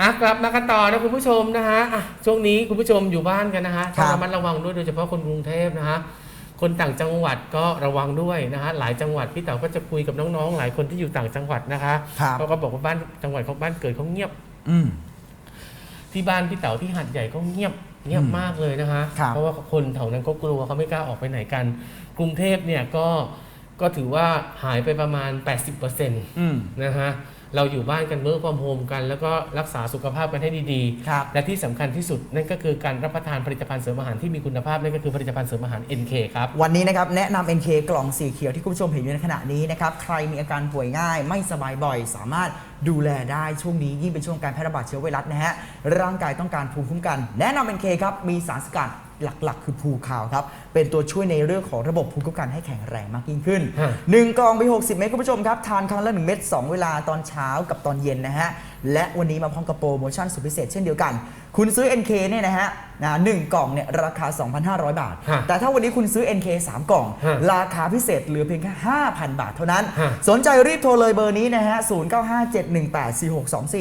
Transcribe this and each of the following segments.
อะกลับมากันต่อนะคุณผู้ชมนะฮะอะช่วงนี้คุณผู้ชมอยู่บ้านกันนะฮะครัต้อบงระมัดระวังด้วยโดยเฉพาะคนกรุงเทพนะฮะคนต่างจังหวัดก็ระวังด้วยนะฮะหลายจังหวัดพี่เต๋าก็จะคุยกับน้องๆ หลายคนที่อยู่ต่างจังหวัดนะคะครับ เขาก็บอกว่าบ้านจังหวัดเขาบ้านเกิดเขาเงียบ อืม ที่บ้านพี่เต๋าที่หัดใหญ่ก็เงียบเงียบอืมมากเลยนะคะ ครับ เพราะว่าคนแถวนั้นก็กลัวเขาไม่กล้าออกไปไหนกัน กรุงเทพเนี่ยก็ก็ถือว่าหายไปประมาณ 80%อืม นะฮะ เราอยู่บ้านกันเมื่อความโฮมกัน แล้วก็รักษาสุขภาพกันให้ดีครับ ๆ และที่สำคัญที่สุดนั่นก็คือการรับประทานผลิตภัณฑ์เสริมอาหารที่มีคุณภาพนั่นก็คือผลิตภัณฑ์เสริมอาหาร NK ครับ วันนี้นะครับแนะนำ NK กล่องสีเขียวที่คุณผู้ชมเห็นอยู่ในขณะนี้นะครับใครมีอาการป่วยง่าย ไม่สบายบ่อย สามารถดูแลได้ช่วงนี้ยิ่งเป็นช่วงการแพร่ระบาดเชื้อไวรัสนะฮะร่างกายต้องการภูมิคุ้มกัน แนะนำ NK ครับมีสารสกัด หลัก ๆ คือภูคาวครับ เป็นตัวช่วยในเรื่องของระบบภูมิคุ้มกันให้แข็งแรงมากยิ่งขึ้น ฮะหนึ่งกล่องไป 60 เม็ดคุณผู้ชมครับ ทานครั้งละ 1 เม็ด2 เวลาตอนเช้ากับตอนเย็นนะฮะ และวันนี้มาพร้อมกับโปรโมชั่นสุดพิเศษเช่นเดียวกัน คุณซื้อ NK เนี่ยนะฮะนะหนึ่งกล่องเนี่ยราคา 2,500 บาท ฮะแต่ถ้าวันนี้คุณซื้อ NK 3 กล่อง ฮะราคาพิเศษเหลือเพียงแค่5,000 บาทเท่านั้น ฮะสนใจรีบโทรเลยเบอร์นี้นะฮะ ฮะ0957184624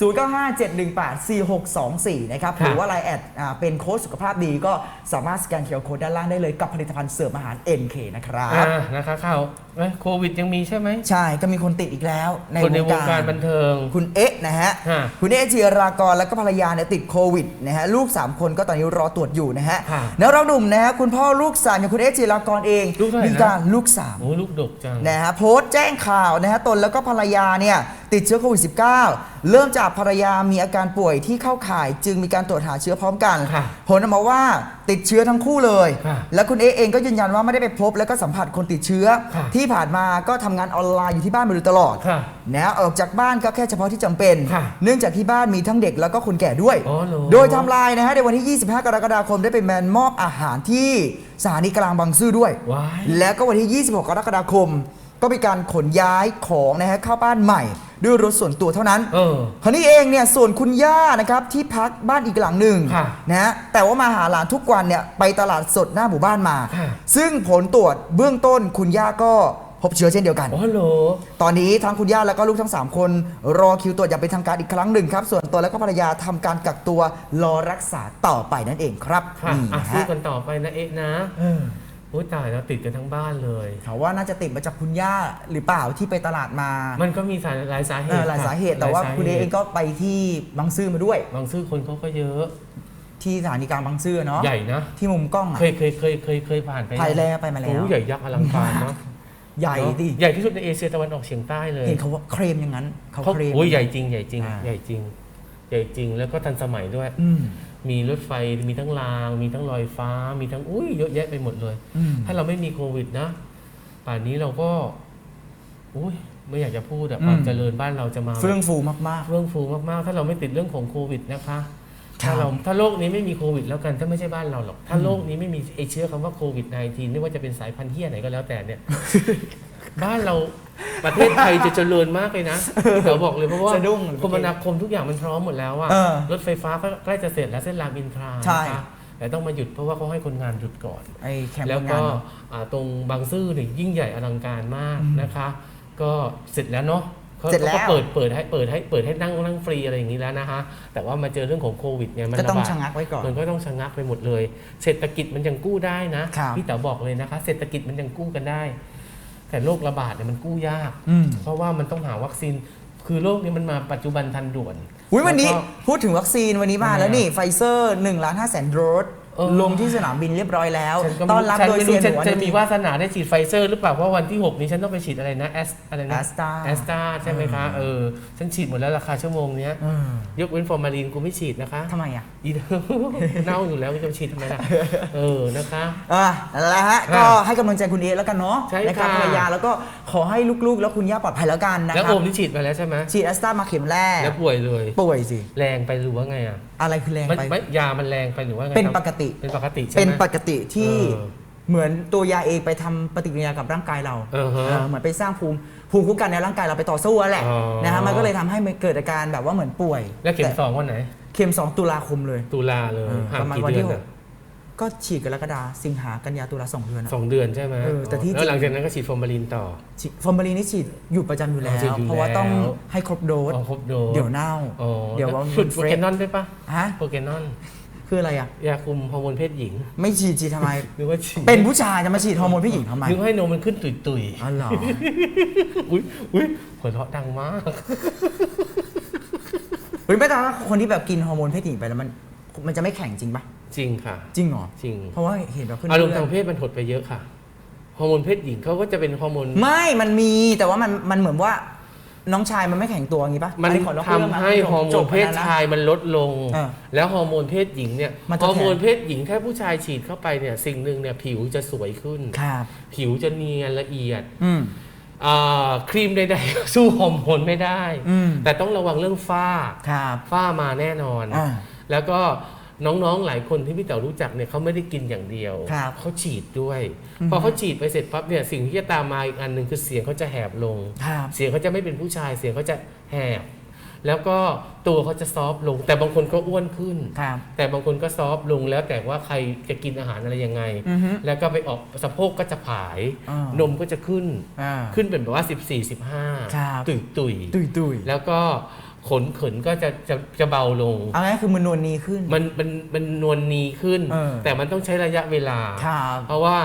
0957184624 นะครับฮะหรือว่าไลน์แอดอ่าเป็นโค้ดสุขภาพดีก็สามารถสแกนเคอร์โค้ดด้านล่างได้เลยกับผลิตภัณฑ์เสริมอาหาร NK นะครับอ่านะคะข่าวเอ้ยโควิดยังมีใช่ไหมใช่ก็มีคนติดอีกแล้วในคนในวงการบันเทิง คุณเอ๊ะนะฮะฮะคุณเอ๊ะจีรากรแล้วก็ภรรยาเนี่ยติดโควิดนะฮะลูก 3 คนก็ตอนนี้รอตรวจอยู่นะฮะฮะแล้วเราหนุ่มนะฮะคุณพ่อลูกสามอย่างคุณเอ๊ะจีรากรเองลูกเท่าไหร่นะ มีการลูก3โอ้ยลูกดกจัง นะฮะโพสต์แจ้งข่าวนะฮะตนแล้วก็ภรรยาเนี่ย ติดเชื้อโควิด -19 เริ่มจากภรรยามีอาการป่วยที่เข้าข่ายจึงมีการตรวจหาเชื้อพร้อมกัน ค่ะผลออกมาว่าติดเชื้อทั้งคู่เลย ค่ะและคุณเอเองก็ยืนยันว่าไม่ได้ไปพบ และก็สัมผัสคนติดเชื้อ ค่ะที่ผ่านมาก็ทำงานออนไลน์อยู่ที่บ้านมาโดยตลอดค่ะนะออกจากบ้านก็แค่เฉพาะที่จำเป็น ค่ะเนื่องจากที่บ้านมีทั้งเด็กแล้วก็คนแก่ด้วย อ๋อเหรอ โดยไทำลายนะฮะในวันที่ 25 กรกฎาคมได้เป็นแมนมอบอาหารที่สถานีกลางบางซื่อด้วย ว้าย แล้วก็วันที่ 26 กรกฎาคม ก็มีการขนย้ายของนะฮะเข้าบ้านใหม่ ด้วยรถส่วนตัวเท่านั้นเออ คราวนี้เองเนี่ยส่วนคุณย่านะครับที่พักบ้านอีกหลังหนึ่งค่ะ นะฮะแต่ว่ามาหาหลานทุกวันเนี่ยไปตลาดสดหน้าหมู่บ้านมาค่ะซึ่งผลตรวจเบื้องต้นคุณย่าก็พบเชื้อเช่นเดียวกัน อ๋อเหรอ ตอนนี้ทั้งคุณย่าแล้วก็ลูกทั้ง 3 คน รอคิวตรวจอย่างเป็นทางการอีกครั้งหนึ่งครับ ส่วนตัวแล้วก็ภรรยาทำการกักตัวรอรักษาต่อไปนั่นเองครับค่ะนี่อะนะสู้ฮะ กันต่อไปนะเอ๊ะนะเออโอ้ยตายแล้วติดกันทั้งบ้านเลยเขาว่าน่าจะติดมาจากคุณย่าหรือเปล่าที่ไปตลาดมามันก็มีสาหลายสาเหเอตุอหลายค่ะสาเหตุ แต่ว่าหลยสคุณเอเองก็ไปที่บางซื่อมาด้วย บางซื่อคนเขาก็เยอะ ที่สถานีกลางบางซื่อเนาะใหญ่นะ ที่มุมกล้องอะเคยเคยเคยเคยเคยผ่านไปไปแล้วไปมาแล้วโอ้ใหญ่ยักษ์อลังการเนาะใหญ่ดิใหญ่ที่สุดในเอเชียตะวันออกเฉียงใต้เลยเห็นเขาว่าเคลมอย่างนั้นเขาเขาเคลม โอ้ยใหญ่จริงใหญ่จริงอ่า ใหญ่จริง ใหญ่จริงแล้วก็ทันสมัยด้วย อืม มีรถไฟมีทั้งราง มีทั้งลอยฟ้า มีทั้งอุ้ยเยอะแยะไปหมดเลย อืม ถ้าเราไม่มีโควิดนะ ป่านนี้เราก็อุ้ยไม่อยากจะพูดอะอืมความเจริญบ้านเราจะมา เฟื่องฟูมากเฟื่องฟูมาก ๆ ถ้าเราไม่ติดเรื่องของโควิดนะคะ ครับ ถ้าเราถ้าโลกนี้ไม่มีโควิดแล้วกันถ้าไม่ใช่บ้านเราหรอก ถ้าโลกนี้ไม่มีไอเชื้อคำว่าโควิด -19 ไม่ว่าจะเป็นสายพันธุ์เฮียไหนก็แล้วแต่เนี่ย บ้านเราประเทศไทยจะเจริญมากเลยนะเดี๋ยวบอกเลยเพราะว่าสะดุ้งคมนาคมทุกอย่างมันพร้อมหมดแล้วอะเออรถไฟฟ้าก็ใกล้จะเสร็จแล้วเส้นรามอินทราใช่ นะคะแต่ต้องมาหยุดเพราะว่าเขาให้คนงานหยุดก่อนๆไอ้แคมป์แล้วคนงาก็นเนอะ อ่าตรงบางซื่อเนี่ยยิ่งใหญ่อลังการมากอืมนะคะ ก็เสร็จแล้วเนาะขาเสร็จแล้ว ขาก็เปิดเปิดให้เปิดให้เปิดให้นั่งนั่งฟรีอะไรอย่างนี้แล้วนะคะ แต่ว่ามาเจอเรื่องของโควิดเนี่ยมันก็ต้องระบาด ชะงักไว้ก่อน มันก็ต้องชะงักไปหมดเลย เศรษฐกิจมันยังกู้ได้นะครับ พี่เต๋อบอกเลยนะคะ เศรษฐกิจมันยังกู้กันได้ แต่โรคระบาดเนี่ยมันกู้ยาก อืม เพราะว่ามันต้องหาวัคซีน คือโรคนี้มันมาปัจจุบันทันด่วนอุ้ยวันนี้แล้ก็ พูดถึงวัคซีนวันนี้มาทำไมแล้วนี่อะไฟเซอร์1ล้าน5แสนโดสเออ ลงที่สนามบินเรียบร้อยแล้วฉันก็ต้ไม่อนรับฉันโดยไม่เซีรู้ยนฉันหัวจะนามีทีวาสนาได้ฉีดไฟเซอร์หรือเปล่าเพราะวันที่ 6 นี้ฉันต้องไปฉีดอะไรนะแอสอะไรนะ Astra แอสตาใช่ไหมคะเออฉันฉีดหมดแล้วราคาชั่วโมงเนี้ยเออยกเว้นฟอร์มาลีนกูไม่ฉีดนะคะทำไมอะอีเน่าอยู่แล้วจะฉีดทำไมล่ะเออนะคะอะนั่นแหละฮะอะก็ให้กำลังใจคุณเอแล้วกันเนาะใช่นะครับค่ะภรรยาแล้วก็ขอให้ลูกๆ แล้วคุณย่าปลอดภัยแล้วกันนะคแล้วรัโอบมที่ฉีดไปแล้วใช่ไหมฉีดแอสตรามาเข็มแรกแล้วป่วยเลย ป่วยสิแรงไปหรือว่าไงอะอะไรคือแรงมันไปไม่ยามันแรงไปหรือว่าไงเป็นครับปกติ เป็นปกติใช่ไหม เป็นปกติที่เออเหมือนตัวยาเองไปทำปฏิกิริยากับร่างกายเราเออฮะเออเหมือนไปสร้างภูมิภูมิคุ้มกันในร่างกายเราไปต่อสู้นั่นแหละอ๋อ นะฮะมันก็เลยทำให้มันเกิดอาการแบบว่าเหมือนป่วยแล้วเข็มแต่สองวันไหน เข็ม2ตุลาคมเลยตุลาเลยเออห่างประมาณกี่วันเดืที่อนหอะ กก็ฉีดกรกฎาสิงหากันยาตุลาสองเดือนอะ สองเดือนใช่ไหมเออแต่ที่ แล้วหลังจากนั้นก็ฉีดฟอร์มาลินต่อ ฉีดฟอร์มาลีนนี่ฉีดอยู่ประจำอยู่แล้อ๋อฉีดว อยู่เพราะว่าต้องแล้ว ให้ครบโดส อ๋อครบโดสเดี๋ยวเน่า อ๋อเดี๋ยวว่าฝึมันกเฟโปรเกชนอนด้วยปะฮะ โปเกนอนคืออะไรอะ ยาคุมฮอร์โมนเพศหญิงไม่ฉีดฉีดทำไม หรือว่าฉีดเป็นผู้ชายจะมาฉีดฮอร์โมนผู้หญิงทำไมนึกว่าให้นมมันขึ้นตุยตุยอ๋อเหรอๆอุ้ยอุ้ยหัวเราะดังมากเฮ้ยไม่แต่ว่าคนที่แบบกินฮอร์โมนเพศหญิงไปแล้วมันมันจะไม่แข็งจริงปะ จริงค่ะ จริงเหรอจริง เพราะว่าเห็นแบบขึ้นอารมณ์เรื่ทางยเพศมันหดไปเยอะค่ะ ฮอร์โมนเพศหญิงเขาก็จะเป็นฮอร์โมน ไม่ มันมีแต่ว่ามันมันเหมือนว่าน้องชายมันไม่แข็งตัวอย่างงี้ปะมันอัขอนอกทำเรื่องนะให้ฮอร์โมจนบเพศไปแล้วนะชายมันลดลง เออแล้วฮอร์โมนเพศหญิงเนี่ยมันจะฮอร์โมนเพศหญิงแค่ผู้ชายฉีดเข้าไปเนี่ยสิ่งหนึ่งเนี่ยผิวจะสวยขึ้น ครับ ผิวจะเนียนละเอียดอืม อ่าครีมใดๆ สู้ฮอร์โมนไม่ได้ อืม แต่ต้องระวังเรื่องฝ้า ครับ ฝ้ามาแน่นอน อ่าแล้วก็ น้องๆหลายคนที่พี่เต๋อรู้จักเนี่ยเขาไม่ได้กินอย่างเดียวครับเขาฉีดด้วยอือฮึพอเขาฉีดไปเสร็จปั๊บเนี่ยสิ่งที่จะตามมาอีกอันหนึ่งคือเสียงเขาจะแหบลง ครับ เสียงเขาจะไม่เป็นผู้ชาย เสียงเขาจะแหบ แล้วก็ตัวเขาจะซอฟต์ลง แต่บางคนก็อ้วนขึ้น ครับ แต่บางคนก็ซอฟต์ลงแล้วแต่ว่าใครจะกินอาหารอะไรยังไง อือฮึแล้วก็ไปออกสะโพกก็จะผาย อ่านมก็จะขึ้น อ่าขึ้นเป็นแบบว่า 14 ครับ 15ตุยตุยตุยตุย แล้วก็ ขนเขินก็จะจะจะเบาลง เอาง่ายๆคือมันนวลนีขึ้น มันมันมันนวลนีขึ้น เออ แต่มันต้องใช้ระยะเวลา ครับ เพราะว่า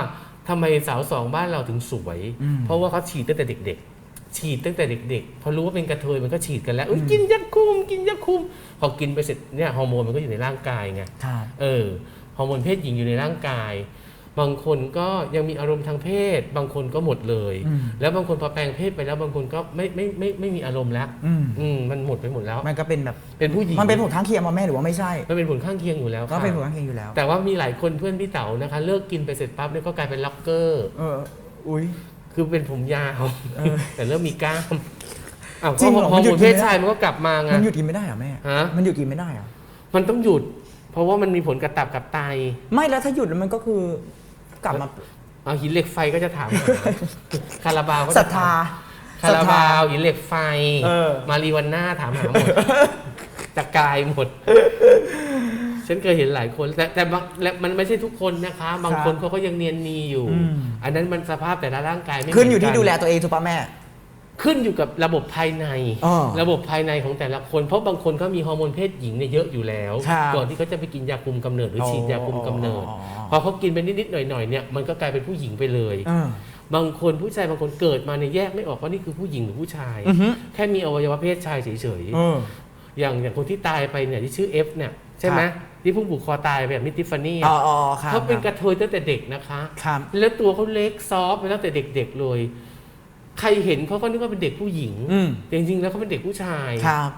ทำไมสาวสองบ้านเราถึงสวย อืมเพราะว่าเขาฉีดตั้งแต่เด็ก ๆ ฉีดตั้งแต่เด็กๆพอรู้ว่าเป็นกระเทยมันก็ฉีดกันแล้วเอ้ยกินยาคุมกินยาคุมพอกินไปเสร็จเนี่ยฮอร์โมนมันก็อยู่ในร่างกายไงครับ เออฮอร์โมนเพศหญิงอยู่ในร่างกาย บางคนก็ยังมีอารมณ์ทางเพศ บางคนก็หมดเลยอืมแล้วบางคนพอแปลงเพศไปแล้วบางคนก็ไม่ไม่ไม่ไม่มีอารมณ์แล้วอืมอืมมันหมดไปหมดแล้ว มันก็เป็นแบบเป็นผู้หญิงมันเป็นผลข้างเคียงมาแม่หรือว่าไม่ใช่ มันเป็นผลข้างเคียงอยู่แล้วก็ค่ะเป็นผลข้างเคียงอยู่แล้ว แต่ว่ามีหลายคนเพื่อนพี่เต๋านะคะ เลิกกินไปเสร็จปั๊บเนี่ยก็กลายเป็นล็อกเกอร์เอออุ้ยคือเป็นผมยาวเออแต่เริ่มมีกล้ามอ้าวจริงเหรอฮอมันร์หยุโมดนกิเพนศไม่ได้ชายมันก็กลับมาไงมันหยุดกินไม่ได้เหรอแม่ฮะมันหยุดกินไม่ได้เหรอมันต้องหยุด เพราะว่ามันมีผลกระตับกับไต ไม่แล้วถ้าหยุดแล้วมันก็คือ กลับมา เอาหินเหล็กไฟก็จะถามหาคาราบาวก็ศรัจะทธา คาราบาวหินเหล็กไฟ เออ มารีวันหน้าถามหาหมดจะกายหมด ฉันเคยเห็นหลายคน แต่แต่บางและมันไม่ใช่ทุกคนนะคะ บางคนเขาก็ยังเนียนนีอยู่ อืม อันนั้นมันสภาพแต่ละร่างกายไม่ขึ้นอยู่เหมืที่กั ดูแลตัวเองถูกปะแม่ ขึ้นอยู่กับระบบภายใน อ๋อระบบภายในของแต่ละคน เพราะบางคนเขามีฮอร์โมนเพศหญิงเนี่ยเยอะอยู่แล้ว ครับก่อนที่เขาจะไปกินยาคุมกำเนิดหรือออฉีดยาคุมกำเนิดอ๋อ พอเขากินไปนิดๆหน่อยๆเนี่ยมันก็กลายเป็นผู้หญิงไปเลยเออบางคนผู้ชายบางคนเกิดมาเนี่ยแยกไม่ออกว่านี่คือผู้หญิงหรือผู้ชาย อือฮึ แค่มีอวัยวะเพศชายเฉยเออๆอย่างอย่างคนที่ตายไปเนี่ยที่ชื่อเอฟเนี่ยใช่ไหมที่เพิ่งผูกคอตายไปแบบมิติฟานี่อ๋ออ๋อครับเขาเป็นกระเทยตั้งแต่เด็กนะคะ ครับ แล้วตัวเขาเล็กซอฟต์ไปตั้งแต่เด็กๆเลย ใครเห็นเขาก็นึกว่าเป็นเด็กผู้หญิงอืมแต่จริงๆแล้วเขาเป็นเด็กผู้ชาย ครับ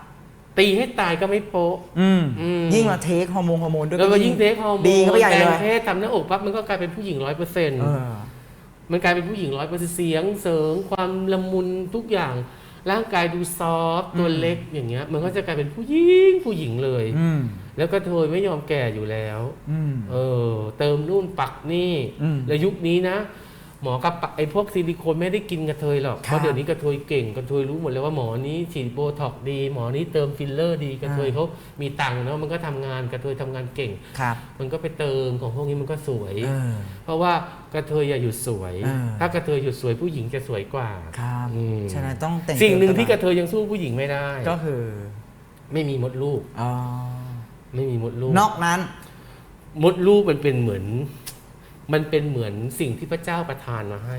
ตีให้ตายก็ไม่โป๊ะอืมอืมยิ่งมาเทคฮอร์โมนฮอร์โมนด้วยแล้วก็ยิ่งเทคฮอร์โมนดีเข้าไปใหญ่แปลเลงยเพศทำหน้าอกปั๊บมันก็กลายเป็นผู้หญิงร้อยเปอร์เซ็นต์ เออ มันกลายเป็นผู้หญิงร้อยเปอร์เซ็นต์เสียงเสริงความละมุนทุกอย่าง ร่างกายดูซอฟต์ตัวอืมเล็กอย่างเงี้ย มันก็จะกลายเป็นผู้หญิงผู้หญิงเลย อืมแล้วก็เธอไม่ยอมแก่อยู่แล้ว อืม เออ เติมนู่นปักนี่อืม แล้วยุคนี้นะ หมอกับปะไอ้พวกซิลิโคนไม่ได้กินกระเทยหรอกครับเพราะเดี๋ยวนี้กระเทยเก่งกระเทยรู้หมดเลยว่าหมอนี้ฉีดโบท็อกซ์ดี หมอนี้เติมฟิลเลอร์ดีกระเทยอ่าเขามีตังค์เนาะมันก็ทำงานกระเทยทำงานเก่งครับมันก็ไปเติมของพวกนี้มันก็สวยเออเพราะว่ากระเทยอย่าหยุดสวยอ่าถ้ากระเทยหยุดสวยผู้หญิงจะสวยกว่าครับอืมฉะนั้นต้องแต่งสิ่งหนึ่งตัวที่กระเทยยังสู้ผู้หญิงไม่ได้ ก็คือ ไม่มีมดลูกอ๋อไม่มีมดลูก นอกนั้น มดลูกมันเป็นเหมือน มันเป็นเหมือนสิ่งที่พระเจ้าประทานมาให้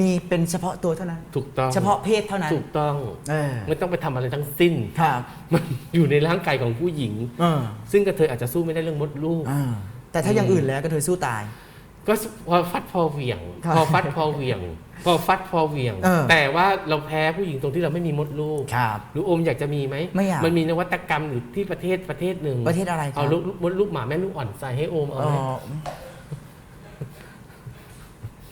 มีเป็นเฉพาะตัวเท่านั้น ถูกต้อง เฉพาะเพศเท่านั้น ถูกต้องเออไม่ต้องไปทำอะไรทั้งสิ้น ครับมันอยู่ในร่างกายของผู้หญิง เออซึ่งกระเทยอาจจะสู้ไม่ได้เรื่องมดลูกเออแต่ถ้าอย่างอื่นแล้วก็เธอสู้ตาย ก็พอฟัดพอเหวี่ยง ครับพอฟัดพอเหวี่ยง พอฟัดพอเหวี่ยง เออ แต่ว่าเราแพ้ผู้หญิงตรงที่เราไม่มีมดลูก ครับ หรือโอมอยากจะมีไหมไม่อยากมันมีนวัตกรรมอยู่ที่ประเทศประเทศหนึ่งประเทศอะไรครัเอาลูกมดลูกหมาแม่ลูกอ่อนใส่ให้โอมเอาอ๋อไหม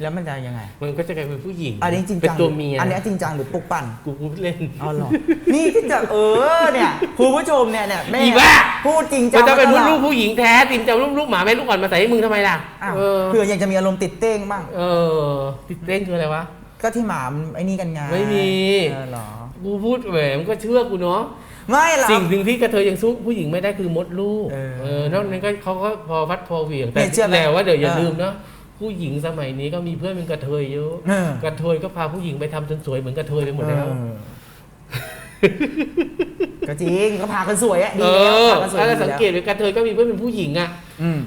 แล้วมันจะยังไงมันก็จะกลายเป็นผู้หญิงอันนี้จริงเป็นจังตัวเมียอันนี้จริงจังหรือปลุกปั่นกูพูดเล่นอ๋อเหรอนี่ที่จะเออเนี่ยคุณผู้ชมเนี่ยเนี่ยแม่อีบ้าพูดจริงจัมันงจะเป็นมมาดตลูอกผู้หญิงแท้ติมจะเอาลูกลูกหมาแม่ลูกอ่อนมาใส่ให้มึงทำไมล่ะอ้าวเออเผื่อยังจะมีอารมณ์ติดเต้งบ้างเออ ติดเต้นคืออะไรวะก็ที่หมามันไอ้นี่กันไงไม่มีเออเหรอกูพูดแหมมนก็เชื่อกูเนาะไม่หรอกสิ่งหนึ่งที่กระเทยยังสู้ผู้หญิงไม่ได้คือมดลูกเออเออนอกนั้นก็เขาก็พอวัดพอเหวี่ยงแต่เนี่ยเชื่อไหมแล้วว่าเดี๋ยวอย่าเออลืมนะ ผู้หญิงสมัยนี้ก็มีเพื่อนเป็นกระเทยเยอะเออกระเทยก็พาผู้หญิงไปทำจนสวยเหมือนกระเทยไปหมดแล้ว เออก็จริงก็พากันสวยอะดีเอแล้วอพากันสวยถ้าดีเราสังแล้วเกตเป็นกระเทยก็มีเพื่อนเป็นผู้หญิงอะอืม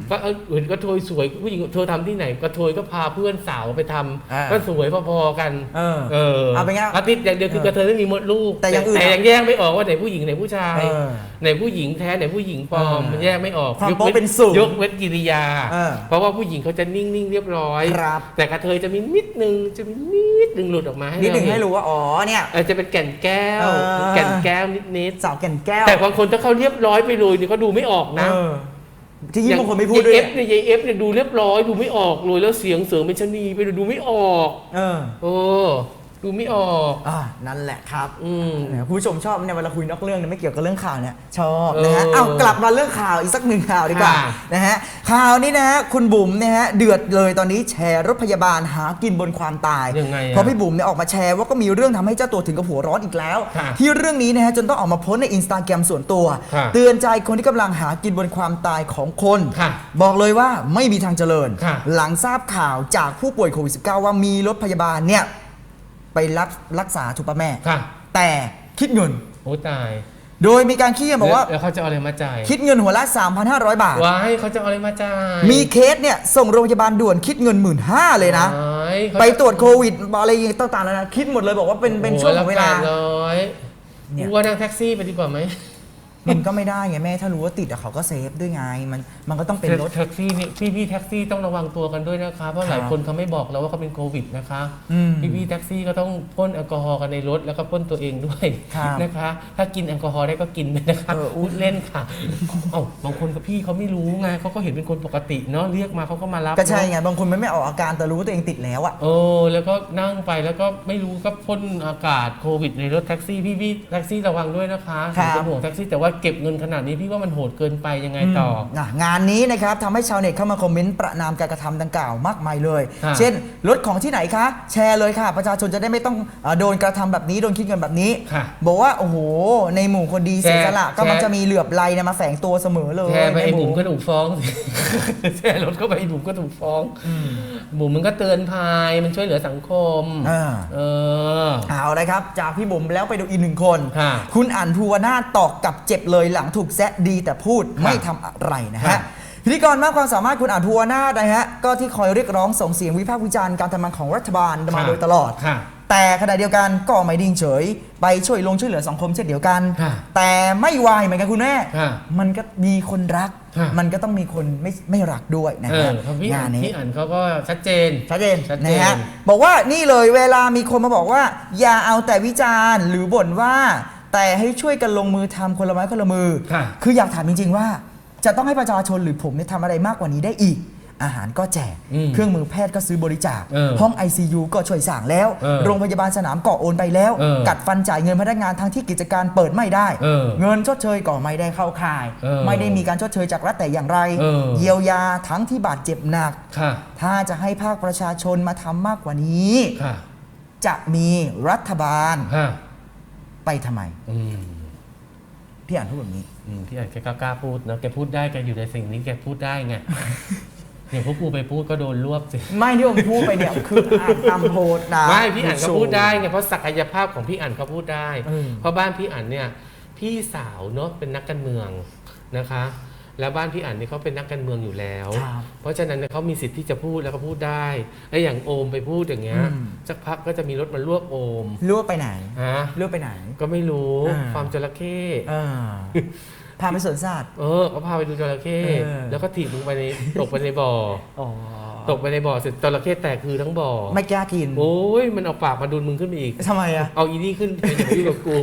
ก็เออเห็นกระเทยสวยผู้หญิงเธอทำที่ไหนกระเทยก็พาเพื่อนสาวไปทำอ่าก็สวยพอๆกัน เออเออเอาเป็นไงอาทิตย์อย่างเดียวคือกระเทยไม่มีมดลูกแต่อย่างอื่นแต่ยังแยกไม่ออกว่าไหนผู้หญิงไหนผู้ชายเออไหนผู้หญิงแท้ไหนผู้หญิงปลอมเออมันแยกไม่ออกความยกโป๊ะว้เป็นศูนย์ยกเว้นกิริยาเออเพราะว่าผู้หญิงเขาจะนิ่งๆเรียบร้อยครับแต่กระเทยจะมีนิดนึงจะมีนิดนึงหลุดออกมาให้นิดหนึ่งเาให้รู้ว่าอ๋อเนี่ยเออจะเป็นแก่นแก้วเออแก่นแก้วนิดสาวแก่นแก้วๆแต่บางคนถ้าเขาเรียบร้อยไปเลยเนี่ยก็ดูไม่ออกนะเออ ที่ยิ่งบางคนไม่พูดด้วยเอฟเนี่ยยายเอฟเนี่ยดูเรียบร้อยดูไม่ออกเลยแล้วเสียงเสริงเป็นชะนีไปดูไม่ออก เออโอ้ ดูไม่ออก อ่านั่นแหละครับอืมเนี่ยคุณผู้ชมชอบเนี่ยเวลาคุยนอกเรื่องเนี่ยไม่เกี่ยวกับเรื่องข่าวเนี่ยชอบเออนะฮะเอากลับมาเรื่องข่าวอีกสักหนึ่งข่าวดีกว่าค่ะ นะฮะข่าวนี้นะฮะคุณบุ๋มเนี่ยฮะเดือดเลยตอนนี้แชร์รถพยาบาลหากินบนความตาย ยังไงอะเพราะพี่บุ๋มเนี่ยออกมาแชร์ว่าก็มีเรื่องทำให้เจ้าตัวถึงกับหัวร้อนอีกแล้ว ค่ะที่เรื่องนี้นะฮะจนต้องออกมาโพสต์ในอินสตาแกรมส่วนตัว ค่ะเตือนใจคนที่กำลังหากินบนความตายของคน ค่ะบอกเลยว่าไม่มีทางเจริญ ค่ะ หลังทราบข่าวจากผู้ป่วยโควิด -19 ว่ามีรถพยาบาลเนี่ย ไปรับรักษาถูกปะแม่ ค่ะแต่คิดเงิน โอ้ตายโดยมีการคิดเงินบอกว่า แล้วเขาจะเอาอะไรมาจ่ายคิดเงินหัวละ 3,500 บาท ว้ายเขาจะเอาอะไรมาจ่ายมีเคสเนี่ยส่งโรงพยาบาลด่วนคิดเงิน 1 5ื่นเลยนะ ว้ายเขาไปตรวจโควิดอะไรอย่างเงี้ยต่างๆแล้วนะ คิดหมดเลยบอกว่าเป็นเป็นช่วงของเวลาร้อยเนี่ยกูว่านั่งแท็กซี่ไปดีกว่าไหม มันก็ไม่ได้ไงแม่ถ้ารู้ว่าติดอะเขาก็เซฟด้วยไงมันมันก็ต้องเป็นรถ แท็กซี่นี่พี่พี่แท็กซี่ต้องระวังตัวกันด้วยนะคะเพราะหลายครับคนเขาไม่บอกเราว่าเขาเป็นโควิดนะคะอืมพี่พี่แท็กซี่ก็ต้องพ่นแอลกอฮอล์กันในรถแล้วก็พ่นตัวเองด้วยครับนะคะ ถ้ากินแอลกอฮอล์ได้ก็กินไปนะคะเอออุ๊พูยดเล่นค่ะเอ้าบางคนกับพี่เขาไม่รู้ไงเขาก็เห็นเป็นคนปกติเนาะเรียกมาเขาก็มารับก็ใช่เนอะ ไงบางคนมันไม่ออกอาการแต่รู้ว่าตัวเองติดแล้วอะโอ้แล้วก็นั่งไปแล้วก็ไม่รู้ก็พ่นอากาศโควิดในรถแท็กซี่พี่พี่แท็กซี่ระวังด้วยนะคะครับเป็นห่วงแท็กซี่แต่ว่าเก็บเงินขนาดนี้พี่ว่ามันโหดเกินไปยังไงต่ออะงานนี้นะครับทำให้ชาวเน็ตเข้ามาคอมเมนต์ประนามการกระทำดังกล่าวมากมายเลยค่ะเช่นรถของที่ไหนคะ แชร์เลยค่ะ ประชาชนจะได้ไม่ต้องเอ่อโดนกระทำแบบนี้ โดนคิดเงินแบบนี้ ค่ะบอกว่า โอ้โห ในหมู่คนดีแชร์เสียสละก็มักแชร์จะมีเหลือบไหลเนี่ยมาแฝงตัวเสมอเลยแชร์ไปไอ้ในบุ๋มก็ถูกฟ้องแชร์รถเข้าไปไอ้บุ๋มก็ถูกฟ้องบุ๋มมันก็เตือนภัยมันช่วยเหลือสังคมอ่า เออ เอาเลยครับ จากพี่บุ๋มแล้วไปดูอีกหนึ่งคน ค่ะ คุณอั๋นภูวนาถตอกกับเจ็บเลยหลังถูกแซะดีแต่พูดค่ะไม่ทำอะไรนะค่ะฮะ พิธีกรมากความสามารถคุณอั๋นภูวนาถนะฮะก็ที่คอยเรียกร้องส่งเสียงวิพากษ์วิจารณ์การทำงานของรัฐบาลมาโดยตลอด ค่ะ แต่ขณะเดียวกันก็ไม่ดิ่งเฉย ไปช่วยลงช่วยเหลือสังคมเช่นเดียวกันค่ะแต่ไม่วายเหมือนกันคุณแม่ค่ะมันก็มีคนรักค่ะมันก็ต้องมีคนไม่ไม่รักด้วยนะเอฮะอเพราะพี่งาอ่านนนี้ พี่อ่านเขาก็ชัดเจน ชัดเจนชัดเจนนะฮะบอกว่านี่เลยเวลามีคนมาบอกว่า อย่าเอาแต่วิจารณ์ หรือบ่นว่า แต่ให้ช่วยกันลงมือทำคนละไม้คนละมือ ค่ะ คืออยากถามจริง ๆ ว่า จะต้องให้ประชาชนหรือผมเนี่ยทำอะไรมากกว่านี้ได้อีก อาหารก็แจก อืมเครื่องมือแพทย์ก็ซื้อบริจาค เออห้อง ICU ก็ช่วยสั่งแล้ว เออโรงพยาบาลสนามก็โอนไปแล้ว เออกัดฟันจ่ายเงินพนักงานทั้งที่กิจการเปิดไม่ได้ เออเงินชดเชยก็ไม่ได้เข้าข่าย เออไม่ได้มีการชดเชยจากรัฐแต่อย่างไร เออ เยียวยาทั้งที่บาดเจ็บหนัก ค่ะ ถ้าจะให้ภาคประชาชนมาทำมากกว่านี้ ค่ะ จะมีรัฐบาลค่ะ ไปทำไม อืมพี่อ่านพูดแบบนี้ อืมพี่อ่านแกก็กล้าพูดเนอะแกพูดได้แกอยู่ในสิ่งนี้แกพูดได้ไง อย่างพวกกูไปพูดก็โดนรวบสิ ไม่ที่ผมพูดไปเนี่ยคืออ่านตามโพสต์นะ ไม่พี่อ่านก็พูดได้ไงเพราะศักยภาพของพี่อ่านเขาพูดได้เออเพราะบ้านพี่อ่านเนี่ยพี่สาวเนาะเป็นนักการเมืองนะคะ แล้วบ้านพี่อ่านนี่เขาเป็นนักการเมืองอยู่แล้ว ครับเพราะฉะนั้นเนี่ยเขามีสิทธิ์ที่จะพูดแล้วก็พูดได้แล้วอย่างโอมไปพูดอย่างเงี้ยอืม สักพักก็จะมีรถมารวบโอมลวกไปไหนฮะลวกไปไหน ก็ไม่รู้อ่า ฟาร์มจระเข้เออพาไปสวนสัตว์ เออเขาพาไปดูจระเข้เออ แล้วก็ถีบลงไปในตกไปในบ่อ อ๋อ ตกไปในบ่อเสร็จจระเข้แตกคือทั้งบ่อ ไม่กล้ากินโอ้ยมันเอาปากมาดูดมึงขึ้นมาอีก ทำไมอะ เอาอีนี่ขึ้นไปอยู่ที่กับกู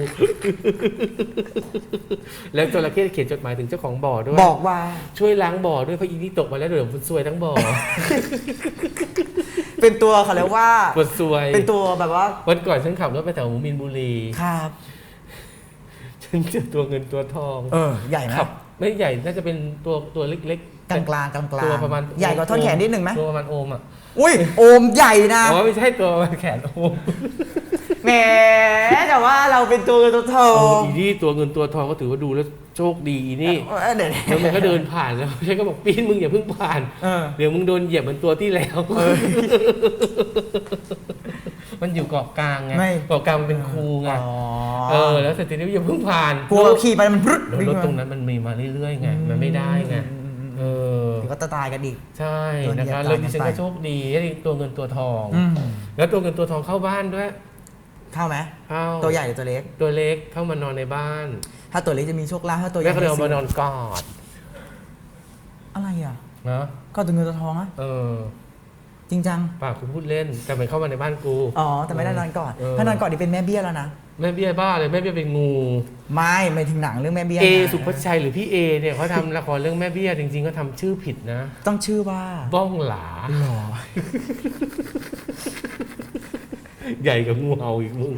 แล้วจระเข้เขียนจดหมายถึงเจ้าของบ่อด้วย บอกว่าช่วยล้างบ่อด้วยเพราะอีนี่ตกมาแล้วเดี๋ยวมันซวยทั้งบ่อ เป็นตัวเขาเรียกว่า ปวดซวย เป็นตัวแบบว่าวันก่อนฉันขับรถไปแถวมินบุรี ครับฉันเจอตัวเงินตัวทอง เออ ใหญ่ไหมขับ ไม่ใหญ่น่าจะเป็นตัวตัวเล็กๆ กลางกลางกลางกลางตัวประมาณใหญ่กว่าท่อนแขนนิดนึงไหมตัวประมาณโอมอะอุ้ยโอมใหญ่นะอ๋อไม่ใช่ตัวประมาณแขนโอมแหมเจ้าว่าเราเป็นตัวเงินตัวทอเอองอีนี่ตัวเงินตัวทองก็ถือว่าดูแล้วโชคดีอีนี่เออเดี๋ยวแล้วมันก็เดินผ่านแล้วฉันก็บอกปีนมึงอย่าเพิ่งผ่านเออเดี๋ยวมึงโดนเหยียบเหมือนตัวที่แล้วมันอยู่เกาะกลางไงไม่เกาะกลางมันเป็นคูไงอ๋อเออแล้วเสร็จทีนี้อย่าเพิ่งผ่านกลัวขี่ไปมันบรึ๊ดแล้วรถตรงนั้นมันมีมาเรื่อยๆไงมันไม่ได้ไง เออเดี๋ยวก็จะตายกันอีก ใช่โดนเหยีนะยบคะตายแล้วดิฉันกันไปก็โชคดีที่ตัวเงินตัวทอง อืมแล้วตัวเงินตัวทองเข้าบ้านด้วยเข้าไหมเข้าตัวใหญ่หรือตัวเล็ก ตัวเล็กเข้ามานอนในบ้านถ้าตัวเล็กจะมีโชคลาภถ้าตัวใหแม่ญ่ก็เลยเอาไม่มานซื้อนกอดอะไรอะนะก็ตัวเงินตัวทองอะเออจริงจังปากกูพูดเล่นแต่มันเข้ามาในบ้านกู อ๋อแต่ไม่ได้นอนก่อนเออ ถ้านอนก่อนนี่เป็นแม่เบี้ยแล้วนะ แม่เบี้ยบ้าเลยแม่เบี้ยเป็นงู ไม่ไม่ถึงหนังเรื่องแม่เบี้ยเอนะสุภาชัยหรือพี่เอเนี่ยเขาทำละครเรื่องแม่เบี้ยจริงๆก็ทำชื่อผิดนะ ต้องชื่อว่าบ้องหลา หรอใหญ่กว่างูเห่าอีกมึง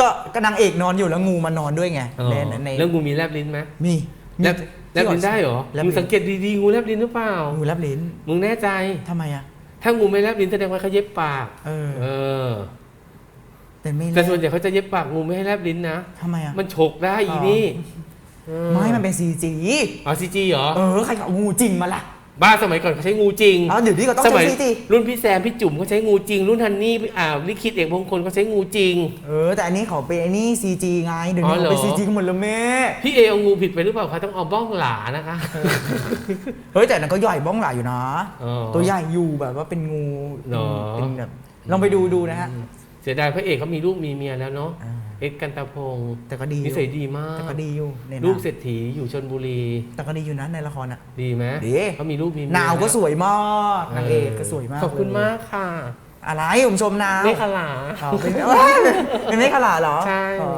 ก็ก็นางเอกนอนอยู่แล้วงูมานอนด้วยไงอ๋อในในแล้วงูมีแลบลิ้นไหมมีมีแลบแลบลิ้นได้เหรอแลบมึงลิ้สันงเกตดีๆงูแลบลิ้นหรือเปล่า งูแลบลิ้นมึงแน่ใจ ทำไมอะถ้างูไม่แลบลิ้นแสดงว่าเขาเย็บปาก เออ เออ แต่ไม่แต่ส่วนใหญ่เขาจะเย็บปากงูไม่ให้แลบลิ้นนะทำไมอะมันฉกได้อีนี่เออไม่มันเป็นซีจีอ๋อซีจีเหรอเออใครเอางูจริงมาล่ะบ้าสมัยก่อนเขาใช้งูจริงอ๋อเดี๋ยวนี้ก็ต้องสใช้มัยซีจีรุ่นพี่แซมพี่จุ๋มเขาใช้งูจริง รุ่นฮันนี่อ่าลิขิตเอกมงคลเขาใช้งูจริง เออแต่อันนี้เขาเป็นไอ้นี่ซีจีไงเดี๋ยวนี้อ๋อเหรอเขาเป็นซีจีกันหมดแล้วแม่พี่เอเอางูผิดไปหรือเปล่าคะต้องเอาบ้องหลานะคะเฮ้ยแต่นั้นก็ใหญ่บ้องหลายอยู่นะอ๋อตัวใหญ่อยู่แบบว่าเป็นงูเหรอเป็นแบบลองไปดูดูนะฮะ เสียดายพระเอกเขามีลูกมีเมียแล้วเนาะอ่าเอ็กซ์กันตะพงศ์แต่ก็ดีอนิยู่สัยดีมากแต่ก็ดีอยู่ในหลูนักงเศรษฐีอยู่ชนบุรีแต่ก็ดีอยู่นะในละครอะ ดีไหมดี เขามีลูกมีเมียนาวก็แล้สวยมากนางเอกก็สวยมากขอบคุณเลยมากค่ะอะไรผมชมนาวไม่ขลา อ๋อเป็นเอ้ยเป็นไม่ขลาดเหรอใช่ อ๋อ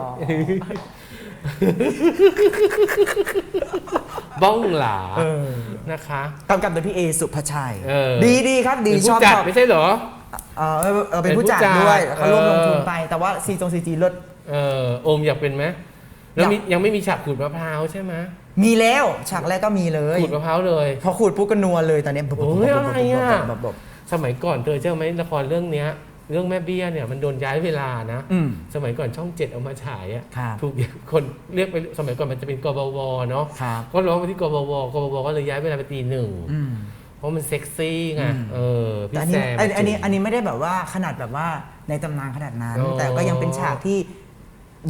บ้องหลาเออนะคะ กำกับโดยพี่เอสุภาชัย เออ ดีดีครับดีเป็นชผู้อบจัดชอบ ไม่ใช่เหรอ เออเออเออเป็นผู้จัดเป็นผู้จัดด้วยเขาร่วมลงทุนเออไป แต่ว่าซีจงซีจีลด เออโอมอยากเป็นไหมแล้วอยากมียังไม่มีฉากขูดมะพร้าวใช่ไหมมีแล้วฉากแรกก็มีเลยขูดมะพร้าวเลย พอขูดปุ๊บก็นัวเลยตอนเนี้ยปุ๊บปุ๊บโอ้ยปุ๊บอะไรอะแบบแบบสมัยก่อนเธอเชื่อไหมละครเรื่องเนี้ย เรื่องแม่เบี้ยเนี่ยมันโดนย้ายเวลานะ อืม สมัยก่อนช่องเจ็ดเอามาฉายอะครับ ถูกคนเรียกไปสมัยก่อนมันจะเป็นกบวเนาะครับก็ร้องไปที่กบวกบวก็เลยย้ายเวลาไปตีหนึ่ง อืมเพ ราะมันเซ็กซี่ไงอืมเออแต่พี่อันนี้แซมอันอันนี้อันนี้ไม่ได้แบบว่าขนาดแบบว่าในตำนานขนาดนั้นอ๋อแต่ก็ยังเป็นฉากที่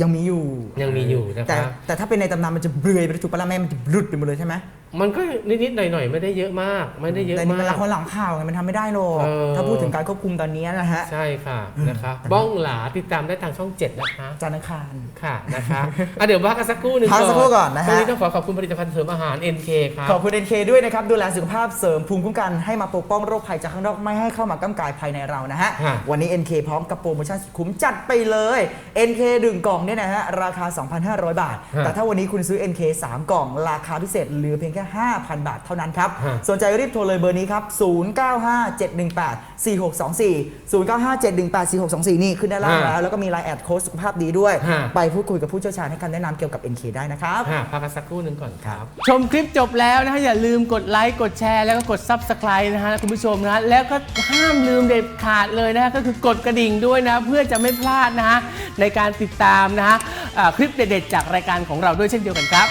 ยังมีอยู่ ยังมีอยู่นะคะแต่แต่ถ้าเป็นในตำนานมันจะเบลอยไปถูกปะละแม่มันจะบลุดไปหมดเลยใช่ไหม มันก็นิดๆหน่อยๆไม่ได้เยอะมาก ไม่ได้เยอะแต่นี่มามันกละครหลังข่าวไงมันทำไม่ได้หรอกเออ ถ้าพูดถึงการควบคุมตอนนี้นะฮะ ใช่ค่ะนะคะบ้องหลาติดตามได้ทางช่องเจ็ดนะคะ จันทร์อังคาร ค่ะนะคะอะเดี๋ยวพักกันสักครู่หนึ่งพักสักครู่ก่อนนะฮะ ช่วงนี้ต้องขอขอบคุณผลิตภัณฑ์เสริมอาหาร NK ครับ ขอบคุณ NK ด้วยนะครับ ดูแลสุขภาพเสริมภูมิคุ้มกันให้มาปกป้องโรคภัยจากข้างนอกไม่ให้เข้ามาก้ำกายภายในเรานะฮะ ฮะ วันนี้ NK พร้อมกับโปรโมชั่นสุดคุ้มจัดไปเลย NK ดึงกล่องเนี่ยนะฮะ ราคา 2,500 บาทฮะแต่ถ้าวันนี้คุณซื้อ NK 3 กล่อง ราคาพิเศษเหลือเพียงแค่5,000 บาทเท่านั้นครับฮะสนใจรีบโทรเลยเบอร์นี้ครับ 0957184624 0957184624 นี่ขึ้นได้านล่างแล้ว แล้วก็มีไลน์แอดโค้ดสุขภาพดีด้วยฮะไปพูดคุยกับผู้เชี่ยวชาญให้คำแนะนำเกี่ยวกับ NK ได้นะครับค่ะพักกันสักครู่หนึ่งก่อนครับ ชมคลิปจบแล้วนะฮะอย่าลืมกดไลค์กดแชร์แล้วก็กด Subscribe นะฮะคุณผู้ชมนะฮะแล้วก็ห้ามลืมเด็ดขาดเลยนะฮะก็คือกดกระดิ่งด้วยนะเพื่อจะไม่พลาดนะฮะในการติดตามนะฮะอ่าคลิปเด็ดๆจากรายการของเราด้วยเช่นเดียวกันครับ